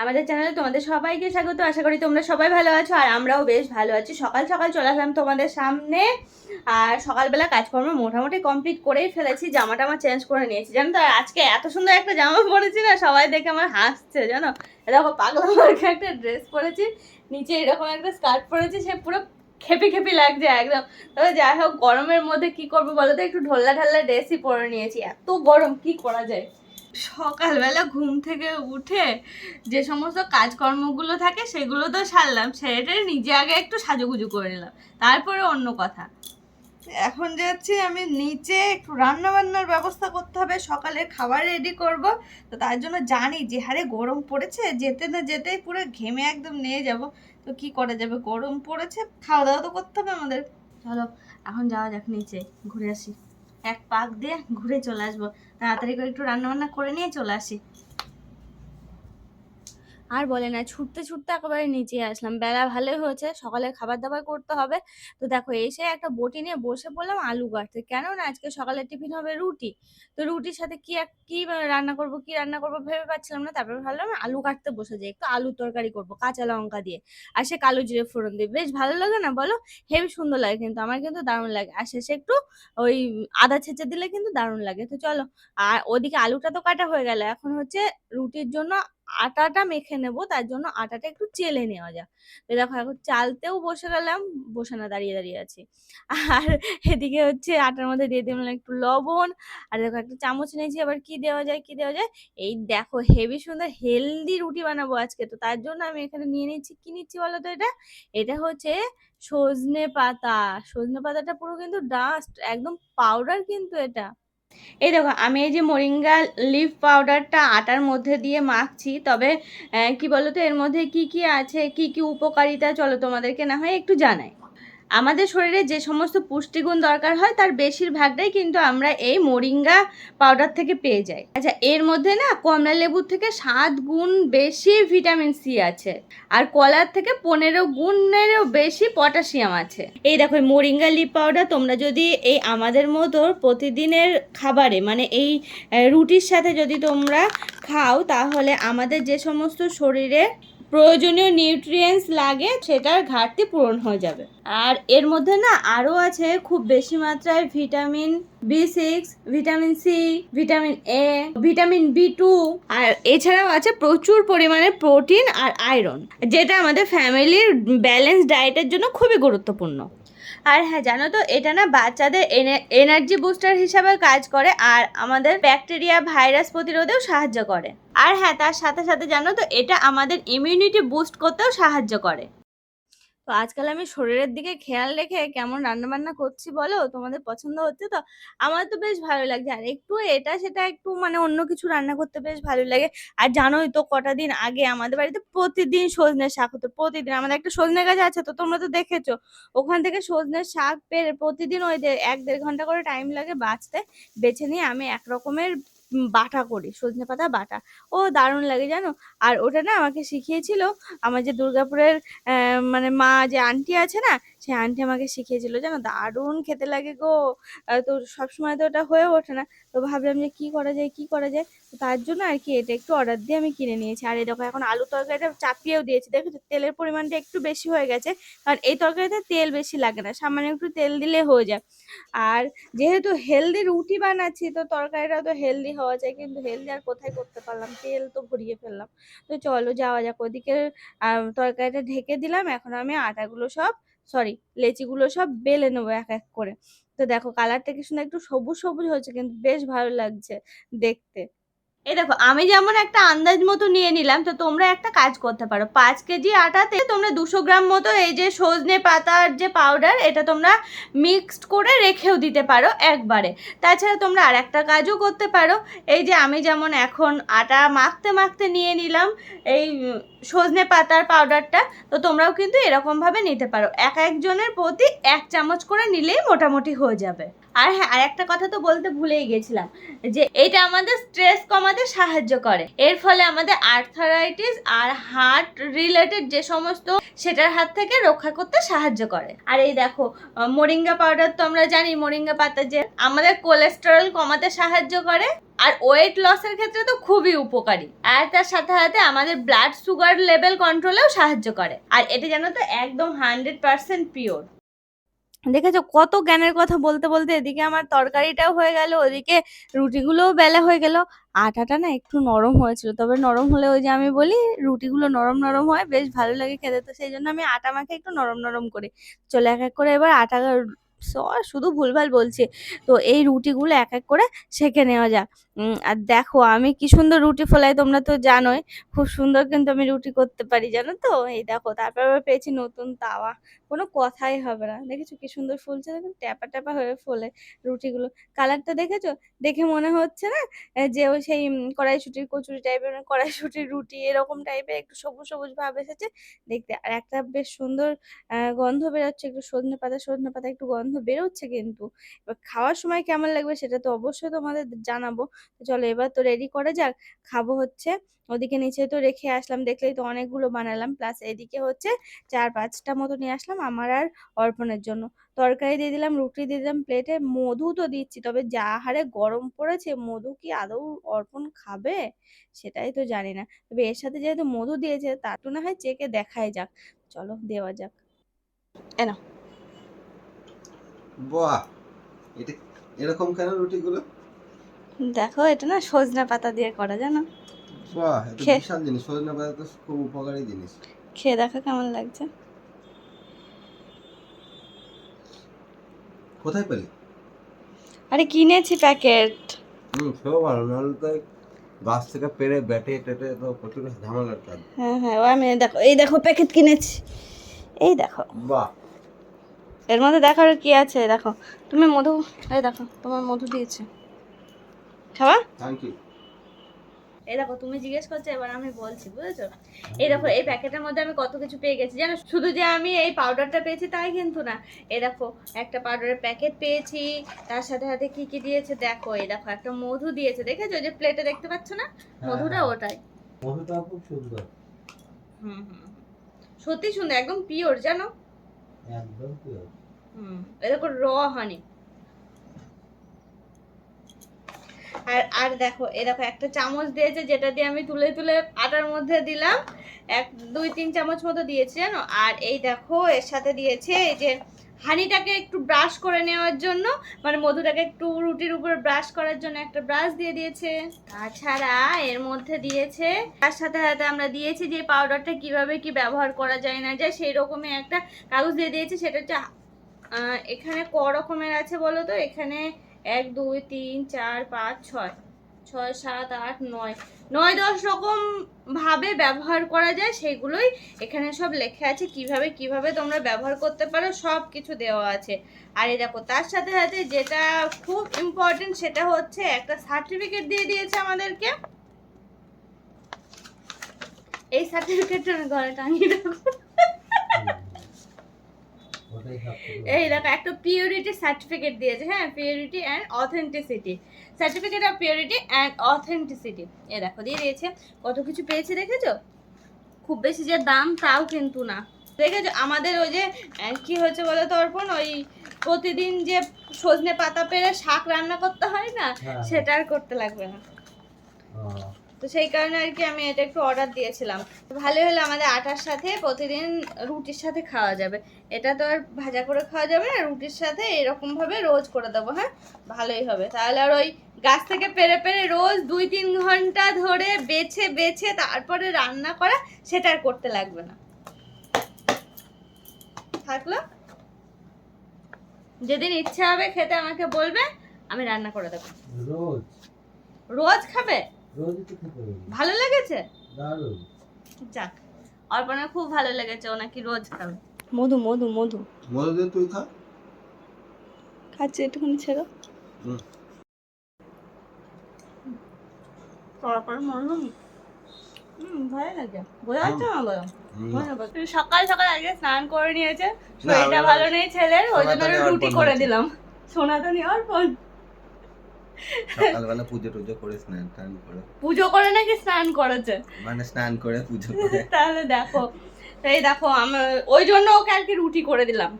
আমাদের চ্যানেলে তোমাদের সবাইকে স্বাগত। আশা করি তোমরা সবাই ভালো আছো আর আমরাও বেশ ভালো আছি। সকাল সকাল চলে আসলাম তোমাদের সামনে। আর সকালবেলা কাজকর্ম মোটামুটি কমপ্লিট করেই ফেলেছি। জামাটা আমার চেঞ্জ করে নিয়েছি। জানো তো আজকে এত সুন্দর একটা জামা পরেছি না, সবাই দেখে আমার হাসছে, জানো? দেখো, পাগলা মার্কা একটা ড্রেস পরেছি, নিচে এরকম একটা স্কার্ট পরেছি, সে পুরো খেপি খেপি লাগছে একদম। তবে যাই হোক, গরমের মধ্যে কি করব বলো তো? একটু ঢোল্লা ঢাল্লা ড্রেসই পরে নিয়েছি। এত গরম, কি করা যায়? সকালবেলা ঘুম থেকে উঠে যে সমস্ত কাজকর্মগুলো থাকে সেগুলো তো সারলাম সেটা নিজে আগে একটু সাজুগুজু করে নিলাম। তারপরে অন্য কথা। এখন যাচ্ছি আমি নিচে একটু রান্না বান্নার ব্যবস্থা করতে হবে সকালে খাবার রেডি করব। তো তার জন্য জানি যে হারে গরম পড়েছে যেতে না যেতেই পুরো ঘেমে একদম নিয়ে যাব। তো কি করা যাবে? গরম পড়েছে খাওয়া দাওয়া তো করতে হবে আমাদের। চলো এখন যাওয়া যাক নিচে ঘুরে আসি। এক পাক দিয়ে ঘুরে চলে আসব। তাড়াতাড়ি করে একটু রান্নাবান্না করে নিয়ে চলে আসি। আর বলে না, ছুটতে ছুটতে একেবারে নিচে আসলাম। বেলা ভালোই হয়েছে, সকালে খাবার দাবার করতে হবে। তো দেখো, এসে একটা বটি নিয়ে বসে পড়লাম আলু কাটতে কেন না আজকে সকালে টিফিন হবে রুটি। তো রুটির সাথে কি এক, কি রান্না করব, কি রান্না করব ভেবে পাচ্ছিলাম না। তারপরে ভাবলাম আলু কাটতে বসে যাই, একটু আলু তরকারি করব, কাঁচা লঙ্কা দিয়ে। আর সে কালো জিরে ফোড়ন দিয়ে। বেশ ভালো লাগে না বলো? হেবি সুন্দর লাগে কিন্তু, আমার কিন্তু দারুণ লাগে। আর শেষে একটু ওই আদা ছেঁচে দিলে কিন্তু দারুণ লাগে। তো চলো, আর ওদিকে আলুটা তো কাটা হয়ে গেল। এখন হচ্ছে রুটির জন্য আটাটা মেখে নেব, তার জন্য আটাটা একটু চেলে নেওয়া যাক। তো দেখো এখন চালতেও বসে গেলাম, বসে না, দাঁড়িয়ে দাঁড়িয়ে আছি। আর এদিকে হচ্ছে আটার মধ্যে দিয়ে দিলাম একটু লবণ, আর দেখো একটা চামচ নিয়েছি, আবার কি দেওয়া যায়, কি দেওয়া যায়? এই দেখো হেভি সুন্দর হেলদি রুটি বানাবো আজকে, তো তার জন্য আমি এখানে নিয়ে নিচ্ছি, কি নিচ্ছি বলো তো এটা? এটা হচ্ছে সজনে পাতা, সজনে পাতাটা পুরো কিন্তু ডাস্ট একদম পাউডার কিন্তু এটা। এই দেখো, আমি এই যে মোরিঙ্গা লিফ পাউডারটা আটার মধ্যে দিয়ে মাখছি, তবে কি বলতো, এর মধ্যে কি কি আছে, কি কি উপকারিতা, চলো তোমাদেরকে না হয় একটু জানাই। আমাদের শরীরে যে সমস্ত পুষ্টিগুণ দরকার হয়, তার বেশিরভাগটাই কিন্তু আমরা এই মোরিঙ্গা পাউডার থেকে পেয়ে যাই। আচ্ছা এর মধ্যে না কমলা লেবুর থেকে সাত গুণ বেশি ভিটামিন সি আছে আর কলার থেকে পনেরো গুণেরও বেশি পটাশিয়াম আছে। এই দেখো মোরিঙ্গা লিপ পাউডার তোমরা যদি এই আমাদের মতো প্রতিদিনের খাবারে মানে এই রুটির সাথে যদি তোমরা খাও, তাহলে আমাদের যে সমস্ত শরীরে প্রয়োজনীয় নিউট্রিয়েন্টস লাগে, সেটার ঘাটতি পূরণ হয়ে যাবে। আর এর মধ্যে না আরও আছে খুব বেশি মাত্রায় vitamin B six vitamin C vitamin A vitamin B two আর এছাড়াও আছে প্রচুর পরিমাণে প্রোটিন আর আয়রন যেটা আমাদের ফ্যামিলির ব্যালেন্স ডায়েটের জন্য খুবই গুরুত্বপূর্ণ। আর হ্যাঁ জানো তো, এটা না বাচ্চাদের এনার্জি বুস্টার হিসাবে কাজ করে আর আমাদের ব্যাকটেরিয়া ভাইরাস প্রতিরোধেও সাহায্য করে। আর হ্যাঁ তার সাথে সাথে জানো তো, এটা আমাদের ইমিউনিটি বুস্ট করতেও সাহায্য করে। তো আজকাল আমি শরীরের দিকে খেয়াল রেখে কেমন রান্না বান্না করছি বলো? তোমাদের পছন্দ হচ্ছে তো? আমার তো বেশ ভালো লাগছে। আর একটু এটা সেটা একটু মানে অন্য কিছু রান্না করতে বেশ ভালো লাগে। আর জানোই তো কটা দিন আগে আমাদের বাড়িতে প্রতিদিন সজনে শাক হতো, প্রতিদিন। আমাদের একটা সজনে গাছ আছে তো তোমরা তো দেখেছ। ওখান থেকে সজনের শাক পেরে প্রতিদিন ওই এক দেড় ঘণ্টা করে টাইম লাগে বাঁচতে। বেছে নিয়ে আমি এক রকমের বাটা করি, সজনে পাতা বাটা। ও দারুণ লাগে জানো? আর ওটা না আমাকে শিখিয়েছিল, আমার যে দুর্গাপুরের মানে মা যে আন্টি আছে না সেই আন্টি আমাকে শিখিয়েছিল, জানো, দারুণ খেতে লাগে গো। তো সবসময় তো ওটা হয়ে ওঠে না। তো ভাবলাম যে, কি করা যায়, কি করা যায়? তো তার জন্য আর কি এটা একটু অর্ডার দিয়ে আমি কিনে নিয়েছি। আর এই দেখো, এখন আলু তরকারিটা চাপিয়েও দিয়েছি। দেখো তেলের পরিমাণটা একটু বেশি হয়ে গেছে। কারণ এই তরকারিতে তেল বেশি লাগে না, সামান্য একটু তেল দিলে হয়ে যায়। আর যেহেতু হেলদি রুটি বানাচ্ছি, তো তরকারিটা তো হেলদি হওয়া যায়। কিন্তু হেলদি আর কোথায় করতে পারলাম? তেল তো ভরিয়ে ফেললাম। তো চলো যাওয়া যাক। ওদিকে তরকারিটা ঢেকে দিলাম। এখন আমি আটাগুলো সব সরি লেচিগুলো সব বেলে নেব এক এক করে। তো দেখো কালারটা কি সুন্দর একটু সবুজ সবুজ হয়েছে কিন্তু বেশ ভালো লাগছে দেখতে। এই দেখো, আমি যেমন একটা আন্দাজ মতো নিয়ে নিলাম, তো তোমরা একটা কাজ করতে পারো। পাঁচ কেজি আটাতে তোমরা দুশো গ্রাম মতো এই যে সজনে পাতার যে পাউডার এটা তোমরা মিক্সড করে রেখেও দিতে পারো একবারে। তাছাড়া তোমরা আর একটা কাজও করতে পারো। এই যে আমি যেমন এখন আটা মাখতে মাখতে নিয়ে নিলাম, এই সজনে পাতার পাউডারটা তো তোমরাও কিন্তু এরকমভাবে নিতে পারো। এক একজনের প্রতি এক চামচ করে নিলেই মোটামুটি হয়ে যাবে। আর হ্যাঁ আর একটা কথা তো বলতে ভুলেই গেছিলাম, যে এটা আমাদের স্ট্রেস কমাতে সাহায্য করে। এর ফলে আমাদের আর্থারাইটিস আর হার্ট রিলেটেড যে সমস্ত, সেটার হাত থেকে রক্ষা করতে সাহায্য করে। আর এই দেখো মোরিঙ্গা পাউডার তো আমরা জানি মোরিঙ্গা পাতা যে আমাদের কোলেস্টেরল কমাতে সাহায্য করে। আর ওয়েট লসের ক্ষেত্রে তো খুবই উপকারী। আর তার সাথে সাথে আমাদের ব্লাড সুগার লেভেল কন্ট্রোলেও সাহায্য করে। আর এটা জানো তো একদম হান্ড্রেড পার্সেন্ট পিওর দেখেছ কত জ্ঞানের কথা বলতে বলতে এদিকে আমার তরকারিটাও হয়ে গেল, ওদিকে রুটিগুলোও বেলা হয়ে গেল। আটাটা না একটু নরম হয়েছিল, তবে নরম হলে ওই যে আমি বলি, রুটিগুলো নরম নরম হয়, বেশ ভালো লাগে খেতে। তো সেই জন্য আমি আটা মাখে একটু নরম নরম করি। চলে এক এক করে এবার আটা শুধু ভুলভাল বলছি। তো এই রুটিগুলো এক এক করে সেঁকে নেওয়া যাক। আর দেখো আমি কি সুন্দর রুটি ফোলাই, তোমরা তো জানোই। খুব সুন্দর কিন্তু আমি রুটি করতে পারি, জানো তো? এই দেখো, তারপর আবার পেয়েছি নতুন তাওয়া। কোনো কথাই হবে না। দেখেছ কি সুন্দর ফুলছে? দেখুন, ট্যাপা ট্যাপা হয়ে ফোলে রুটিগুলো। কালারটা দেখেছ? দেখে মনে হচ্ছে না? যে ওই সেই কড়াইশুটির কচুরি টাইপের কড়াইশুটির রুটি, এরকম টাইপের একটু সবুজ সবুজ ভাব এসেছে দেখতে। আর একটা বেশ সুন্দর গন্ধ বেরোচ্ছে, একটু সজনে পাতা সজনে পাতা একটু গন্ধ বেরোচ্ছে কিন্তু। এবার খাওয়ার সময় কেমন লাগবে সেটা তো অবশ্যই তোমাদের জানাব। তো চলো এবার তো রেডি করা যাক। খাব হচ্ছে, ওদিকে নিচে তো রেখে আসলাম, দেখলেই তো অনেকগুলো বানালাম। প্লাস এদিকে হচ্ছে চার পাঁচটা মতো নিয়ে আসলাম আমার আর অর্পণের জন্য। তরকারি দিয়ে দিলাম, রুটি দিয়ে দিলাম প্লেটে মধু তো দিচ্ছি, তবে যা হারে গরম পড়েছে, মধু কি আদৌ অর্পণ খাবে? সেটাই তো জানি না। তবে এর সাথে যেহেতু মধু দিয়েছে তা তো না হয় চেকে দেখাই যাক। চলো দেওয়া যাক। এনো বাহ! এটা এরকম কেন রুটিগুলো? দেখো এটা না সজনে পাতা দিয়ে করা জানো? বাহ এটা বিশাল জিনিস সজনে পাতা তো খুব উপকারী জিনিস। খেয়ে দেখো কেমন লাগছে। কোথায় পেলি? আরে কিনেছি প্যাকেট। হুম সেও ভালো নাহলে তো গাছ থেকে পেরে বেটে টেটে তো প্রচুর ঝামেলার কাজ হ্যাঁ হ্যাঁ ও আমি দেখো এই দেখো প্যাকেট কিনেছি। এই দেখো। বাহ! এর মধ্যে দেখার কি আছে? দেখো। তুমি মধু এই দেখো তোমার মধু দিয়েছে। খাবা? থ্যাংক ইউ এই দেখো তুমি জিজ্ঞেস করছ এবার আমি বলছি বুঝেছ? এই দেখো এই প্যাকেটের মধ্যে আমি কত কিছু পেয়ে গেছি জানো? শুধু যে আমি এই পাউডারটা পেয়েছি তাই কিন্তু না। এই দেখো একটা পাউডারের প্যাকেট পেয়েছি তার সাথে সাথে কি কি দিয়েছে দেখো। এই দেখো একটা মধু দিয়েছে দেখেছ? যে প্লেটে দেখতে পাচ্ছ না? মধুটা ওটাই। মধুটা খুব সুন্দর। হুম হুম। সত্যি সুন্দর একদম পিওর জানো? একদম পিওর দেখো র হানি আর আর দেখো, এই দেখো, একটা চামচ দিয়েছে যেটা দিয়ে আমি তুলে তুলে আটার মধ্যে দিলাম। এক, দুই, তিন চামচ মতো দিয়েছে জানো? আর এই দেখো, এর সাথে দিয়েছে এই যে হানিটাকে একটু ব্রাশ করে নেওয়ার জন্য মানে মধুটাকে একটু রুটির উপর ব্রাশ করার জন্য একটা ব্রাশ দিয়ে দিয়েছে। তাছাড়া এর মধ্যে দিয়েছে, তার সাথে সাথে আমরা দিয়েছি যে পাউডারটা কীভাবে কি ব্যবহার করা যায় না যায় সেই রকমই একটা কাগজ দিয়ে দিয়েছে, সেটা হচ্ছে এখানে ক রকমের আছে বলো তো? এখানে এক, দুই, তিন, চার, পাঁচ, ছয়। ছয়, সাত, আট, নয়। নয়, দশ রকম ভাবে ব্যবহার করা যায়, সেগুলোই এখানে সব লেখা আছে। কীভাবে কীভাবে তোমরা ব্যবহার করতে পারো, সব কিছু দেওয়া আছে। আর এই দেখো, তার সাথে সাথে যেটা খুব ইম্পর্টেন্ট সেটা হচ্ছে, একটা সার্টিফিকেট দিয়ে দিয়েছে আমাদেরকে। এই সার্টিফিকেটটা আমি ঘরে টাঙিয়ে রাখব। এই দেখো একটা পিওরিটি সার্টিফিকেট দিয়েছে হ্যাঁ purity and authenticity certificate of purity and authenticity এ দেখো দিয়ে দিয়েছে। কত কিছু পেয়েছে দেখেছ? খুব বেশি যে দাম তাও কিন্তু না। দেখেছ? আমাদের ওই যে কি হয়েছে বলো তো অর্পণ? ওই প্রতিদিন যে সজনে পাতা পেরে শাক রান্না করতে হয় না হ্যাঁ। সেটা আর করতে লাগবে না। তো সেই কারণে আর কি আমি এটা একটু অর্ডার দিয়েছিলাম। ভালো হলো আমাদের আটার সাথে প্রতিদিন রুটির সাথে খাওয়া যাবে। এটা তো আর ভাজা করে খাওয়া যাবে না রুটির সাথে এরকম ভাবে রোজ করে দেবো হ্যাঁ? ভালোই হবে। তাহলে আর ওই গাছ থেকে পেরে পেরে রোজ দুই তিন ঘণ্টা ধরে বেছে বেছে তারপরে রান্না করা সেটা আর করতে লাগবে না। থাকল? যেদিন ইচ্ছা হবে খেতে আমাকে বলবে আমি রান্না করে দেবো। রোজ? রোজ খাবে? ভালো লেগেছে? দারুণ। যাক অর্পণের খুব ভালো লেগেছে ও নাকি রোজ খাবে। মধু মধু মধু। মধু দিয়ে তুই খা। খাচ্ছে একটুখানি ছেড়ো হুম। মধু। ভালো লাগে। বোঝা যাচ্ছে না বলো? সকাল সকাল আজকে স্নান করে নিয়েছে। শরীরটা ভালো নেই ছেলের ওই জন্য রুটি করে। দিলাম। সনাতনী অর্পণ। সকালবেলা পুজো টুজো করে স্নান টান করে। পুজো করে নাকি স্নান করেছে? মানে স্নান করে পুজো করে। তাহলে দেখো। এই দেখো আমার ওই জন্য ওকে আর কি রুটি করে দিলাম।